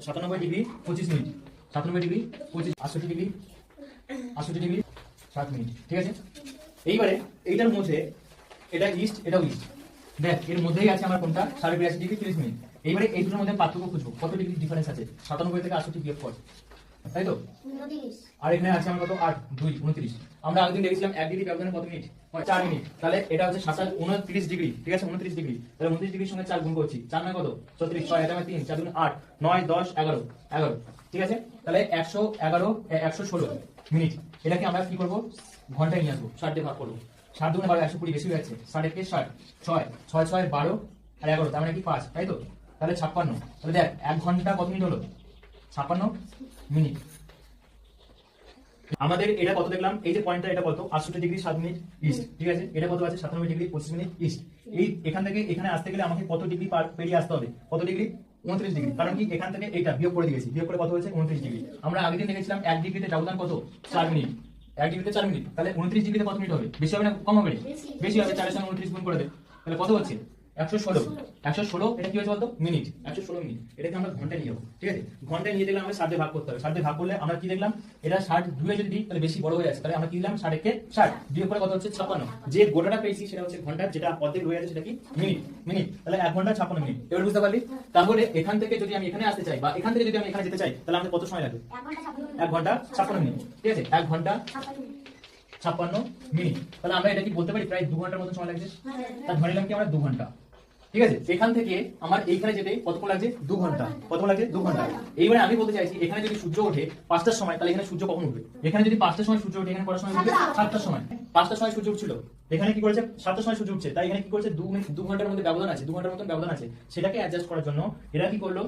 সাতানব্বই ডিগ্রি পঁচিশ মিনিট। সাতানব্বই ডিগ্রি পঁচিশ, আটষট্টি ডিগ্রি আটষট্টি ডিগ্রি, সাত মিনিট, ঠিক আছে? এইবারে এইটার মধ্যে এটা ইস্ট এটাও ইস্ট দেখ, এর মধ্যেই আছে আমার কোনটা? সাড়ে বিরাশি ডিগ্রি তিরিশ মিনিট। এইবারে এই দুটোর মধ্যে পার্থক্য খুঁজবো। কত ডিগ্রি ডিফারেন্স আছে? সাতানব্বই থেকে আটষট্টি বিয়োগ কর। তাই তো? আর এখানে আছে আমার কত? আট দুই উনত্রিশ। আমরা আগের দিন দেখেছিলাম এক ডিগ্রি ব্যবধানে কত মিনিট? চার মিনিট। তাহলে এটা হচ্ছে সাতাশ উনত্রিশ ডিগ্রি। ঠিক আছে? উনত্রিশ ডিগ্রি। তাহলে উনত্রিশ ডিগ্রির সঙ্গে চার গুণ করছি। চার নয় কত? ছত্রিশ ছয় এটা তিন চার দুগুণ আট নয় দশ এগারো এগারো। ঠিক আছে? তাহলে একশো এগারো একশো ষোলো মিনিট। এটাকে আমরা কি করব? ঘন্টায় নিয়ে আসব। ষাট দিয়ে ভাগ করব। ষাট দুগুণে বারো একশো কুড়ি বেশি হয়ে যাচ্ছে। ষাট একে ষাট ছয় ছয় ছয় বারো আর এগারো তার মানে কি পাঁচ তাই তো? তাহলে ছাপ্পান্ন। তাহলে দেখ এক ঘণ্টা কত মিনিট হলো? ছাপ্পান্ন মিনিট। আমাদের এটা কত দেখলাম? এই যে পয়েন্টটা এটা কত? আটষট্টি ডিগ্রি সাত মিনিট ইস্ট ঠিক আছে? এটা কত আছে? সাতানব্বই ডিগ্রি পঁচিশ মিনিট ইস্ট এই এখান থেকে, এখানে আসতে গেলে আমাকে কত ডিগ্রি পার পেরিয়ে আসতে হবে? কত ডিগ্রি উনত্রিশ ডিগ্রি কারণ কি? এখান থেকে এটা বিয়োগ করে দিয়েছি। বিয়োগ করে কত হয়েছে? উনত্রিশ ডিগ্রি আমরা আগের দিন দেখেছিলাম, এক ডিগ্রিতে ব্যবধান কত? চার মিনিট। এক ডিগ্রিতে চার মিনিট। তাহলে উনত্রিশ ডিগ্রিতে কত মিনিট হবে? বেশি হবে না? কম হবে। বেশি হবে। চারের সঙ্গে উনত্রিশ গুণ করে দেবে তাহলে কত হচ্ছে? একশো ষোলো একশো ষোলো। এটা কি হচ্ছে বলতো? মিনিট। একশো ষোলো মিনিট। এটাকে আমরা ঘন্টায় নিয়ে যাব ঠিক আছে? ঘন্টায় নিয়ে দেখলাম আমরা ষাট ভাগ করতে হবে। ষাট ভাগ করলে আমরা কি দেখলাম? এটা ষাট দুয়ে যদি দিই তাহলে বেশি বড় হয়ে যাচ্ছে তাহলে আমরা কি দিলাম? ষাট। কত হচ্ছে? যে গোটাটা পেয়েছি সেটা হচ্ছে ঘণ্টা যেটা অর্ধেক রয়ে আছে সেটা কি? মিনিট। মিনিট। তাহলে এক ঘণ্টা মিনিট। এবার বুঝতে পারলি? তাহলে এখান থেকে যদি আমি এখানে আসতে চাই বা এখান থেকে যদি আমি এখানে যেতে চাই তাহলে আমাদের কত সময় লাগবে? এক ঘণ্টা ছাপ্পান্ন ঘণ্টা মিনিট। ঠিক আছে? এক ঘণ্টা ছাপ্পান্ন মিনিট। তাহলে আমরা এটা কি বলতে পারি? প্রায় দু ঘণ্টার মতো সময় লাগছে? হ্যাঁ। তা ধরে নিলাম কি আমরা দু ঘণ্টা। ঠিক আছে? এখান থেকে আমার এইখানে যেতে কতক্ষণ লাগছে? দু ঘণ্টা। কতক্ষণ লাগছে? দু ঘণ্টা। এইবারে আমি বলতে চাইছি এখানে যদি সূর্য ওঠে পাঁচটার সময় তাহলে এখানে সূর্য কখন উঠবে? এখানে যদি পাঁচটার সময় সূর্য ওঠে এখানে কটার সময় উঠবে? সাতটার সময়। পাঁচটার সময় সূর্য উঠছিল? এখানে কি করেছে? সাতটার সময় সূর্য উঠছে। তাই এখানে কি করেছে? দু মিনিট দু ঘণ্টার মধ্যে ব্যবধান আছে দু ঘণ্টার মতন ব্যবধান আছে। সেটাকে অ্যাডজাস্ট করার জন্য এরা কি করল?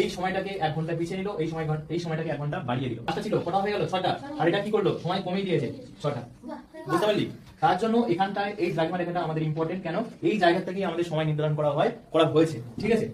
এই সময়টাকে এক ঘণ্টা পিছিয়ে নিল এই সময় এই সময়টাকে এক ঘণ্টা বাড়িয়ে দিল। আচ্ছা ছিল কটা হয়ে গেল? ছটা। আর এটা কি করল? সময় কমিয়ে দিয়েছে। ছটা। বুঝতে পারলি? তার জন্য এখানটায়, এই জায়গাটা এখানটা আমাদের ইম্পর্টেন্ট কেন? এই জায়গা থেকেই আমাদের সময় নির্ধারণ করা হয়, করা হয়েছে। ঠিক আছে?